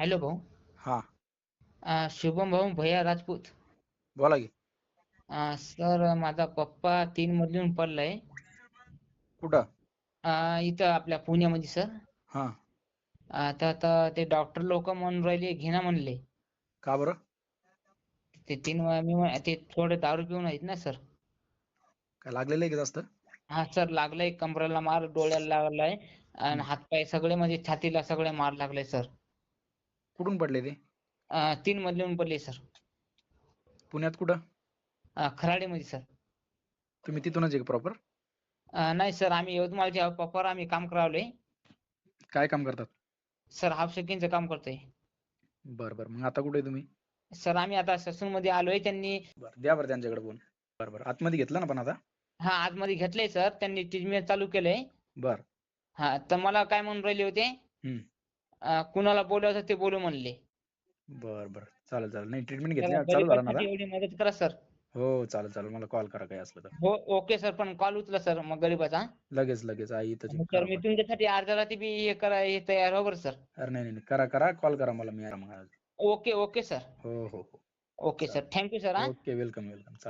Hello भाऊ. हा. अं, शुभम भाऊ भैया राजपूत. बोला की. अं, सर माझा पप्पा तीन मधून पडलाय. कुठं? अं, इथं आपल्या पुण्यामध्ये सर. हा. आता आता ते डॉक्टर लोक म्हणून राहिले घेणा म्हणले. का बरं? ते तीन वा- मी म्हण- ते थोडे दारू पिऊन आहेत ना सर. काय लागलेलं आहे का जास्त? हा सर लागलाय. कमरेला मार डोळ्याला लागलाय. आणि हम्म. हातपाय सगळे म्हणजे छातीला सगळे मार लागले सर. कुठून पडले ते? अं, तीन मधून पडले सर. पुण्यात कुठं? अं, खराडीमध्ये सर. तुम्ही तिथूनच आहे प्रॉपर अं, नाही सर आम्ही यवतमाळचे आहोत पप्पावर आम्ही काम करावले काय काम करतात? सर हाफ सेकिंगचं काम करतोय. बरं बरं. मग आता कुठे आहे तुम्ही? सर आम्ही आता ससून मध्ये आलोय त्यांनी बरं द्या बरं त्यांच्याकडे फोन बरं बरं. आतमध्ये घेतलं ना पण आता? हा आतमध्ये घेतलंय सर त्यांनी ट्रीटमेंट चालू केलंय. बरं. हा तर मला काय म्हणून राहिले होते? हम्म. अं, कुणाला बोलायचं ते बोलू म्हणले. बरं बरं. चालेल चालेल. नाही ट्रीटमेंट घेतली? चालू झालं ना गरिबांसाठी आता एवढी मदत करा सर. हो चालेल चालेल. मला कॉल करा काही असलं तर. हो ओके सर. पण कॉल उचला सर. मग गरीबाचा लगेच लगेच. आई आहे. सर मी. तुमच्यासाठी अर्ध्या रात्री बी हे करा हे तयार. हो बरं सर. अरे नाही नाही नाही. करा करा. कॉल करा मला मी आहे मग आज. Okay okay sir. हो हो हो. Okay sir. Thank you sir हा? Okay welcome welcome. चालेल.